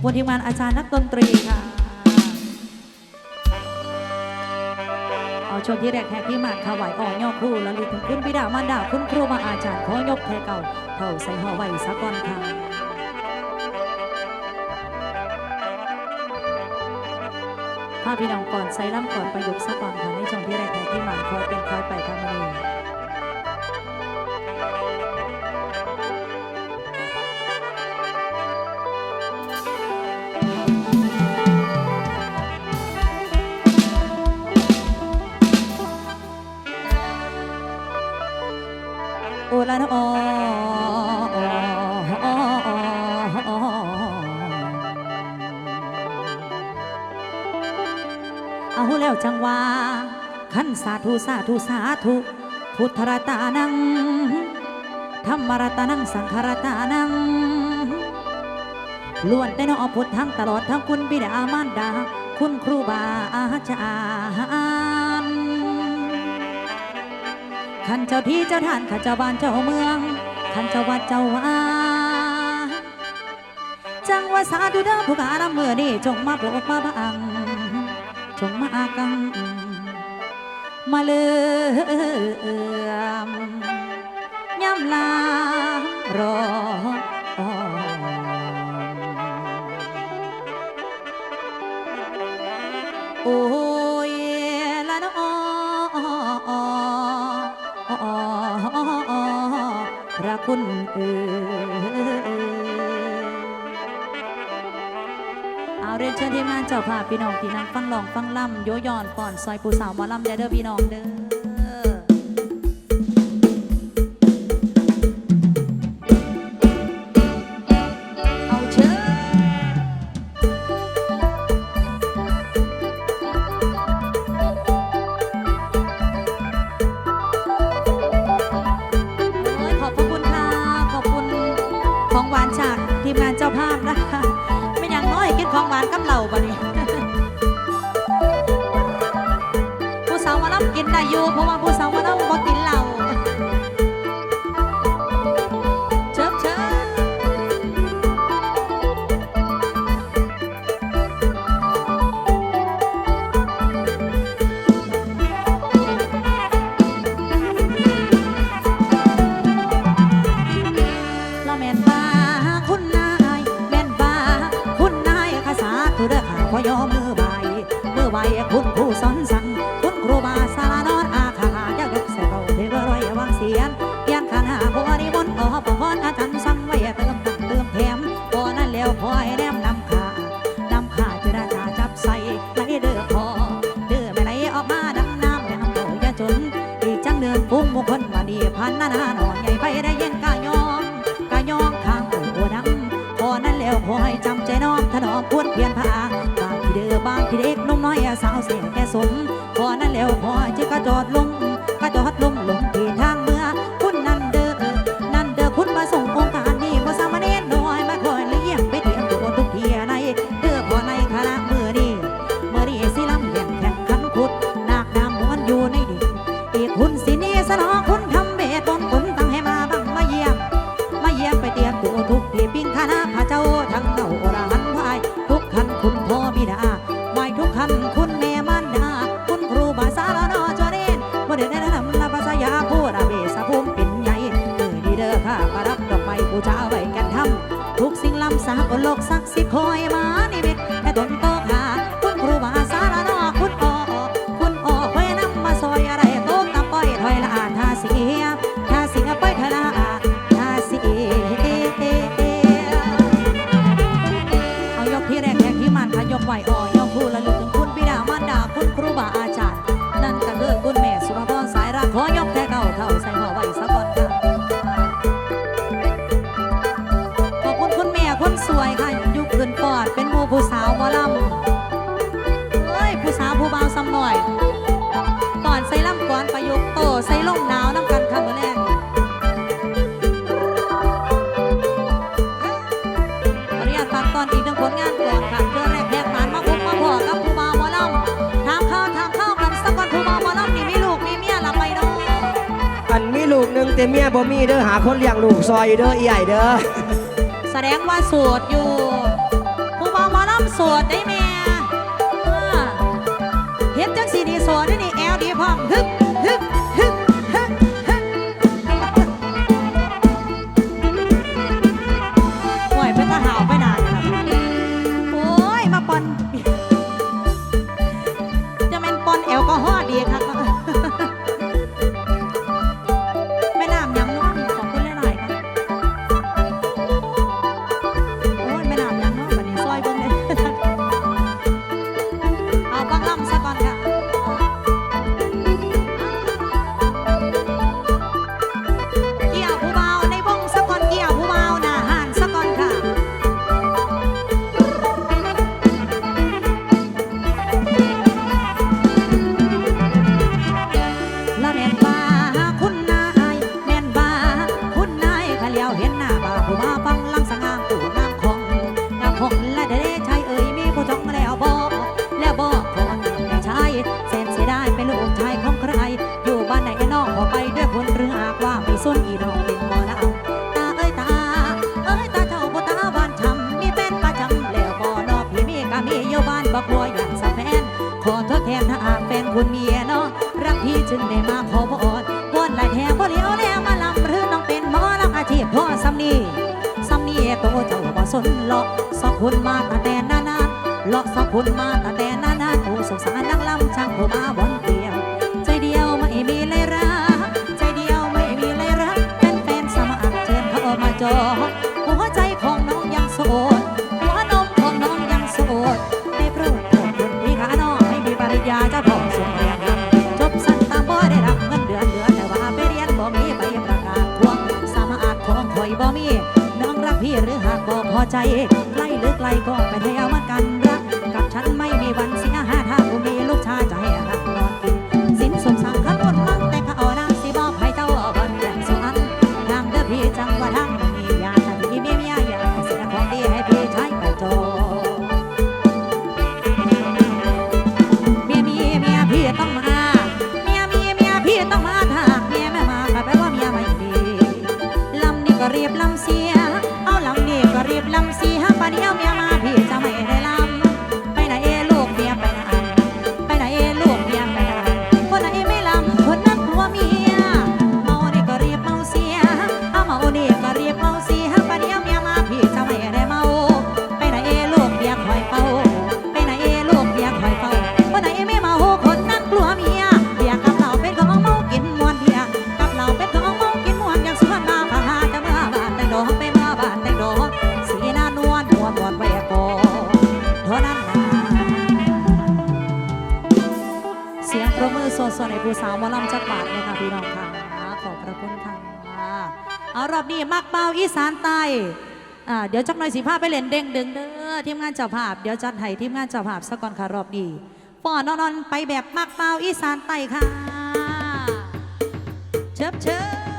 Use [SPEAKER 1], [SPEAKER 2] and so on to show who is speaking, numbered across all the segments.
[SPEAKER 1] อบคุณทีมงานอาจารย์นักดนตรีค่ะ เอาชมที่แรกแขกที่มาถวายอ่อยอครูและลึกถึงคุณบิดามารดาคุณครูมาอาจารย์ขอยกแทเก่าเท่าใส่ห่อไว้สะก่อนค่ะพาพี่น้องก่อนใส่ล่ำก่อนประยุกต์สะก่อนค่ะในช่วงที่แรกแขกที่มาคอยเป็นคอยไปค่ะมา โอลานะออเอาแล้วจังว่าขันสาธุสาธุสาธุพุทธรตานังธรรมรตานังสังฆรัตานังล้วนแต่นอพุทธังตลอดทั้งคุณบิดามารดา คุณครูบาอาจารย์ ขันเจ้าที่เจ้าท่านข้าเจ้าบ้านเจ้าเมืองขันเจ้าวัดเจ้าว่าจังว่าสาธุเด้อผู้กาลำเมื่อนี้จงมาโบกมาบังจงมากัง มาเลือมย่ำลารอ คุณเอ่ยเอาเรียนเชิญที่มาเจ้าภาพพี่น้องที่นั่งฟังลองฟังล่ำโยย้อนก่อนซอยปูสาวมาล่ำเดอเด้อพี่น้องเด้อ สาวเสียงแก่สมพอนั้นแล้วพอจะกระจอดลง อนอีกหนึ่งผลงานก่อนค่ะเดือแรกแหกฐานมาคุ้มมาพอกับผู้บาบหมอลำทางเข้าวทางข้าวกันสักก่อนผู้บ่าวหมอลำนี่มีลูกมีเมียละไปเนาะ
[SPEAKER 2] อันมีลูกหนึ่งแต่เมียบ่มีเด้อหาคนเลี้ยงลูกซอยเด้อใหญ่เด้อ
[SPEAKER 1] แสดงว่าสวดอยู่ ผู้บาบหมอลำมสวดได้แม่เฮ็ดจังสีดีสวสดได้นี่แอลดีพร้อมทึก บุญเมียน้องรักพี่จึงได้มาขอพรวอนไหลายแถวบ่เลี้ยวแล้วมาลำเรือน้องเป็นหมอรักอาชีพพ่อสำนีสำนีโตเจ้าบ่สนหลอกสองคนมาตาแต่นานๆหลอกสองคนมาตาแต่นานๆโอ้สงสารนักลำช่างผมมาบนเดียว ใจเดียวไม่มีเลยรักใจเดียวไม่มีเลยรักเป็นแฟนสมัครเชิญเข้ามาจอหัวใจของน้องยังโสดหัวนมของน้องยังโสด ใจไกลหรือไกลก็ไปเห้เอามากัน รีบลำสีหัาปะเดียวเมียมาพี่จะไม่ เอารอบนี้มักเบาอีสานใต้เดี๋ยวจักหน่อยสีผ้าไปเล่นเด้งดึงเด้อทีมงานเจ้าภาพเดี๋ยวจันไทยทีมงานเจ้าภาพสะก่อนค่ะรอบนี้ป้อนนอนไปแบบมักเบาอีสานใต้ค่ะเชิบเชิบ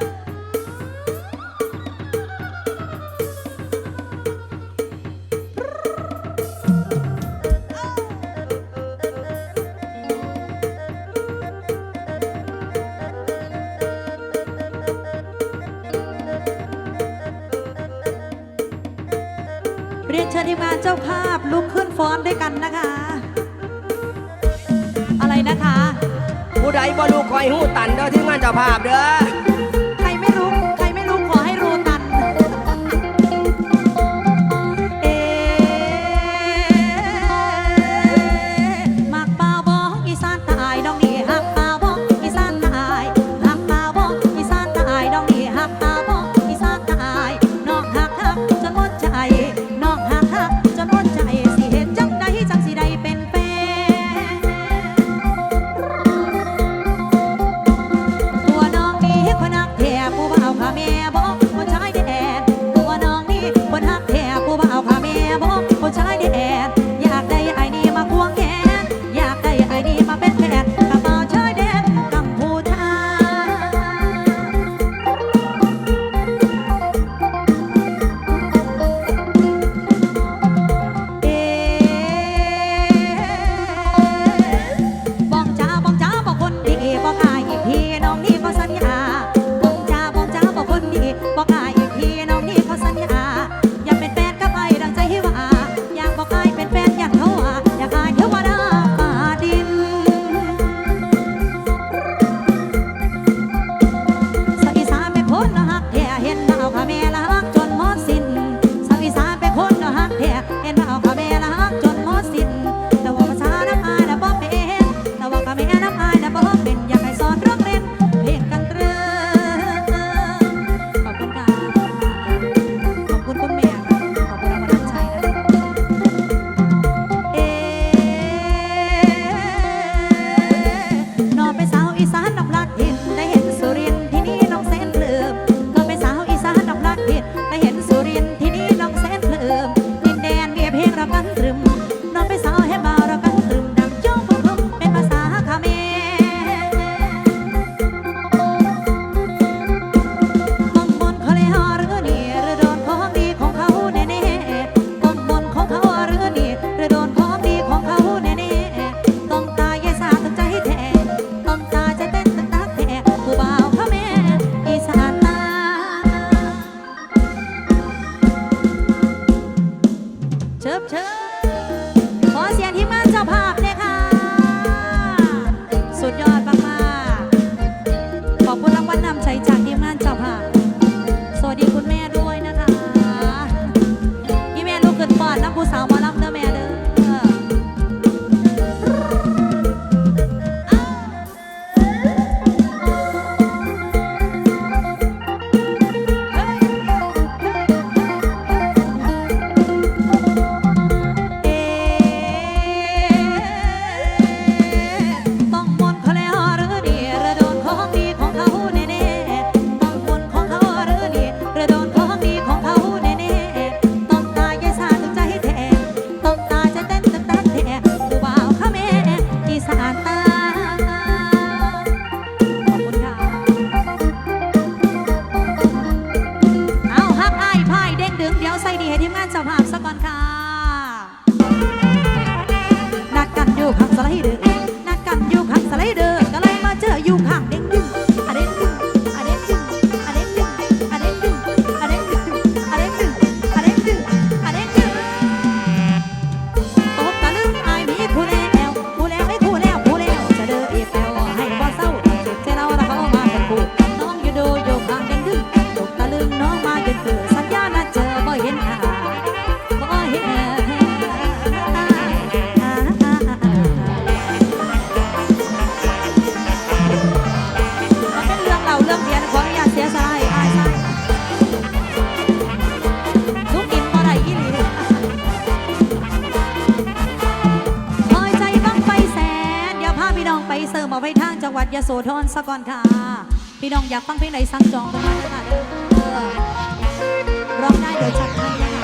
[SPEAKER 1] าภาพลุกขึ้นฟ้อนด้วยกันนะคะ อะไรนะคะ
[SPEAKER 2] ผู้ใดบ่ลูกคอยหู้ตันเด้อที่งานเจ้าภาพเด้อ
[SPEAKER 1] Daniela. มงานจ้าภาพสักก่อนค่ะนัดกันอยู่ข้างสไลด์ดึง ยโสธรซะก่อนค่ะ พี่น้องอยากฟังเพลงไหนสั่งจองตรงนั้นน้คะร้องได้โดยจัดให้นะคะ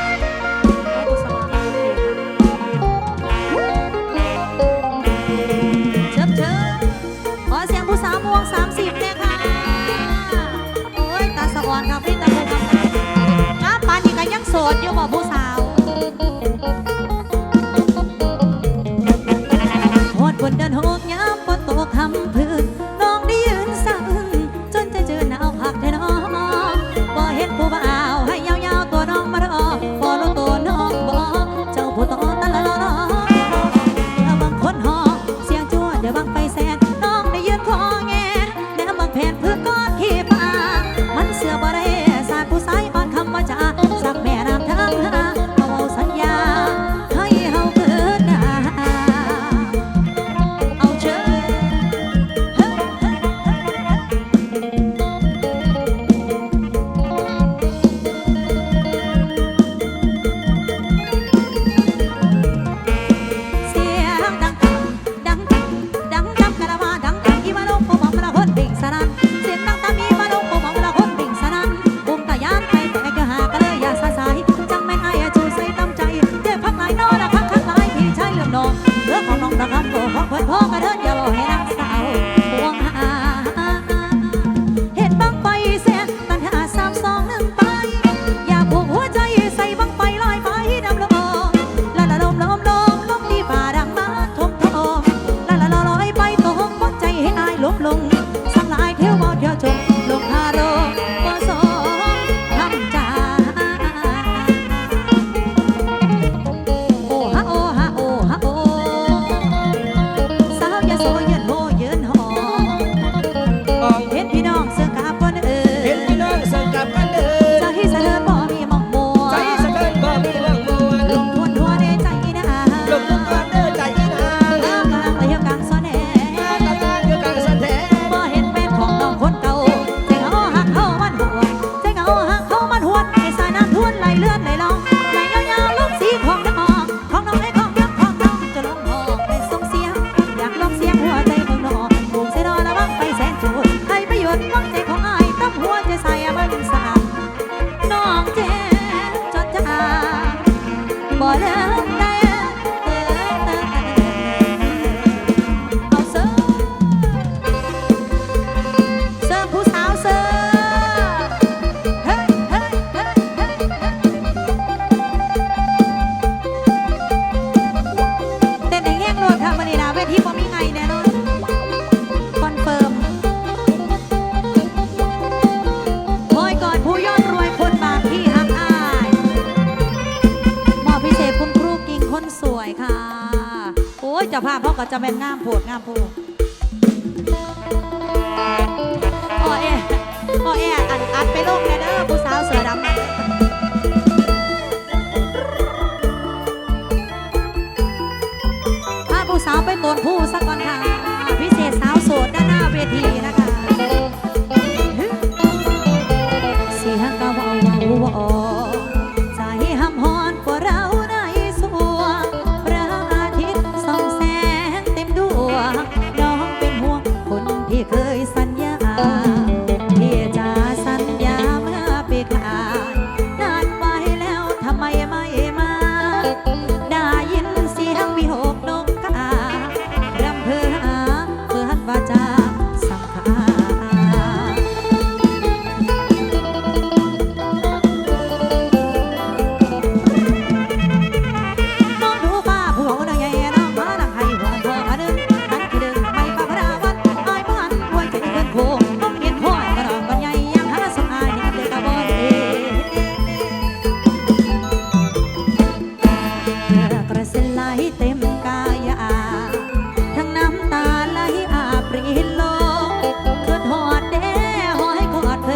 [SPEAKER 1] ้ยจะภาพเขาก็จะเป็นงามโพดงามโพดพ่อเอพ่อเออันอัดไปโลกงนะเด้อผู้สาวเสือดำถ้าผู้สาวไปตนผู้สักวันค่ะพิเศษสาวโสดด้านหน้าเวทีนะคะ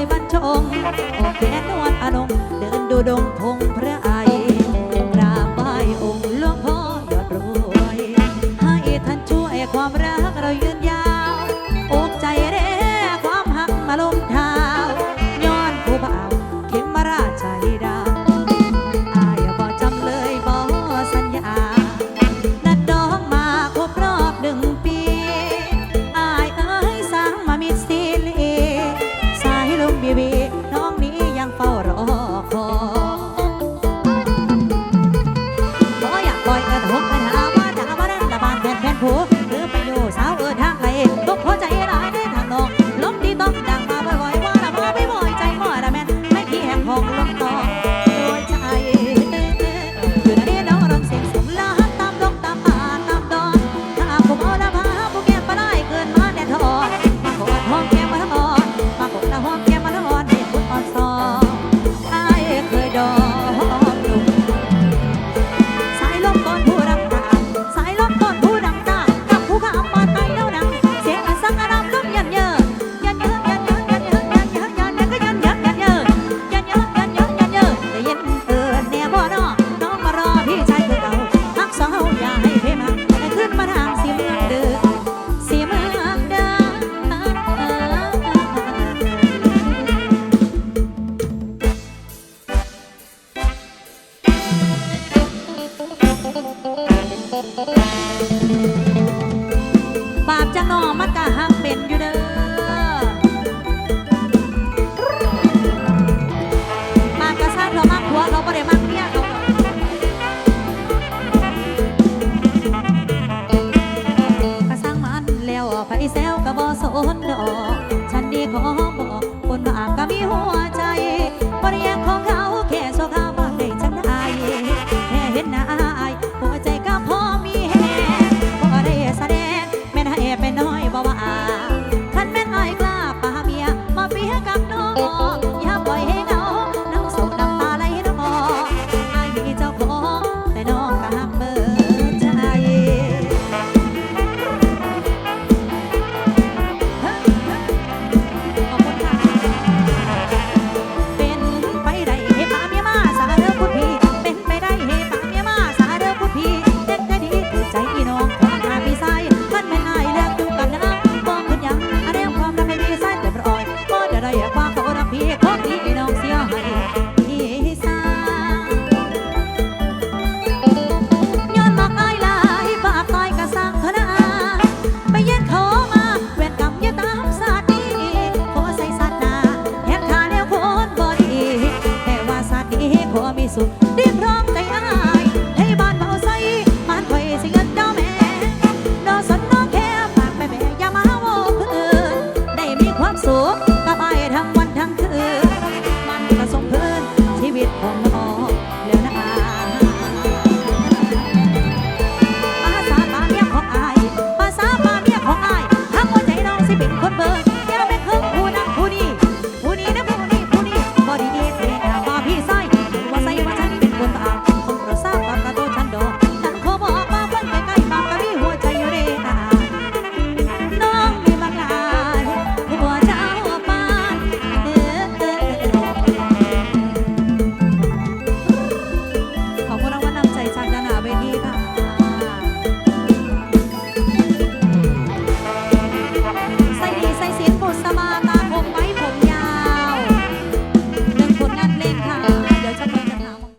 [SPEAKER 1] บ้านชงออกแขนนวลอารมณ์เดินดูดงโพ